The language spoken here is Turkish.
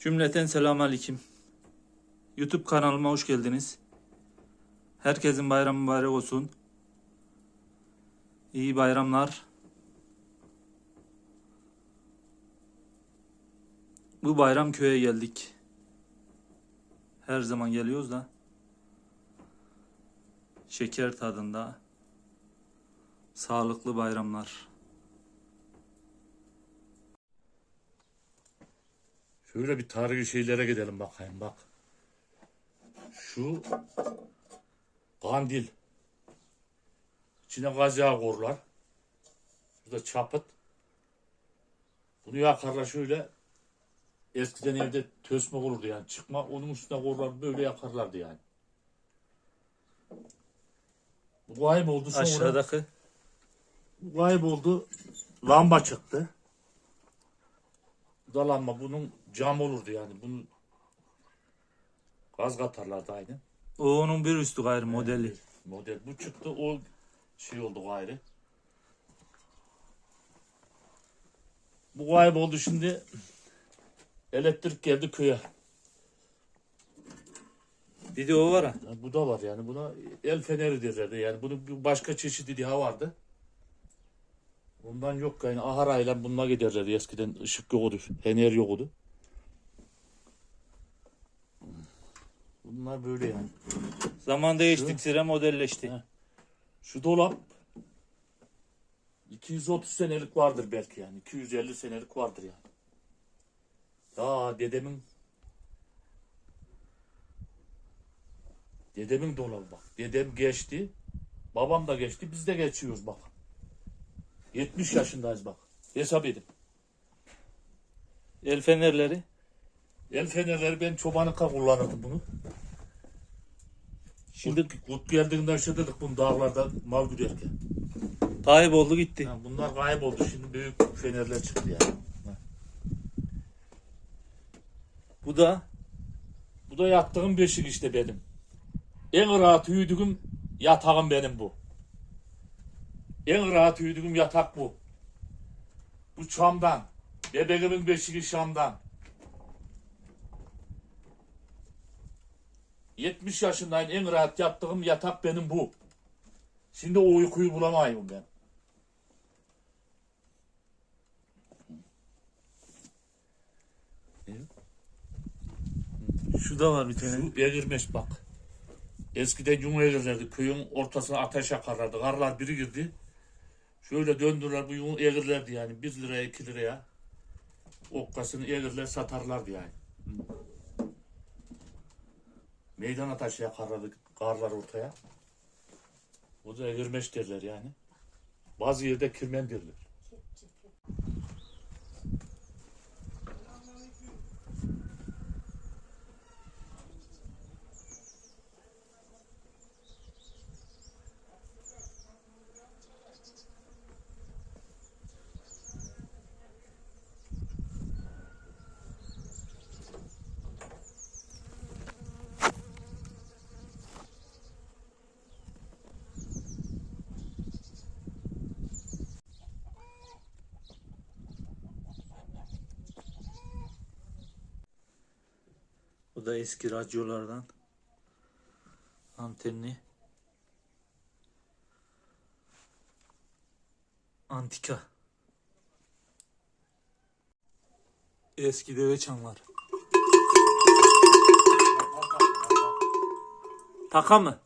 Cümleten selamünaleyküm. YouTube kanalıma hoş geldiniz. Herkesin bayramı mübarek olsun. İyi bayramlar. Bu bayram köye geldik. Her zaman geliyoruz da. Şeker tadında. Sağlıklı bayramlar. Şöyle bir tarihi şeylere gidelim bakayım bak. Şu kandil. İçine gaz yağı korlar. Burada çapıt. Bunu yakarlar şöyle. Eskiden evde tösme olurdu yani. Çıkma onun üstüne korlar böyle yakarlardı yani. Bu kayboldu sonra. Aşağıdaki Bu kayboldu. Lamba çıktı. Bu da lamba. Bunun cam olurdu yani. Bunun gaz katarlardı aynı. o onun bir üstü gayrı modeli. Model. Bu çıktı. O şey oldu gayrı. Bu kayboldu şimdi. Elektrik geldi köye. Bir de o var ha. Bu da var yani. Buna el feneri derlerdi. Yani bunun bir başka çeşidi daha vardı. Bundan yok yani aharayla bununla giderlerdi eskiden ışık yoktu, fener yoktu. Bunlar böyle yani. Zaman değiştikçe modelleşti. He. Şu dolap 230 senelik vardır belki yani. 250 senelik vardır yani. Ya dedemin Dedemin dolabı bak. Dedem geçti. Babam da geçti. Biz de geçiyoruz bak. 70 yaşındayız bak. Hesap edin. El fenerleri. El fenerleri ben çobanlıkta kullanırdım bunu. Şimdi Kurt, kurt geldiğinde yaşadık bunu dağlarda mal güderken. kayboldu gitti. Ha, bunlar kayboldu. Şimdi büyük fenerler çıktı yani. Bu da Bu da yattığım beşik işte benim. En rahat uyuduğum yatağım benim bu. En rahat uyuduğum yatak bu. Bu çamdan. Bebeğimin beşiği şamdan. 70 yaşındayım en rahat yattığım yatak benim bu. Şimdi o uykuyu bulamayım ben. şu da var bir tane. Şu egirmeş bak. Eskiden yum egirlerdi. Köyün ortasına ateş yakarlardı. Karlar biri girdi. Şöyle döndüler bu yum egirlerdi yani. 1 liraya 2 liraya. Okkasını egirler satarlardı yani. Meydan ateşi yakarlardı karlar ortaya. O da egirmeş derler yani. Bazı yerde kirmen derler. Bu da eski radyolardan. Antenli. Antika. Eski deve çanlar. Taka mı?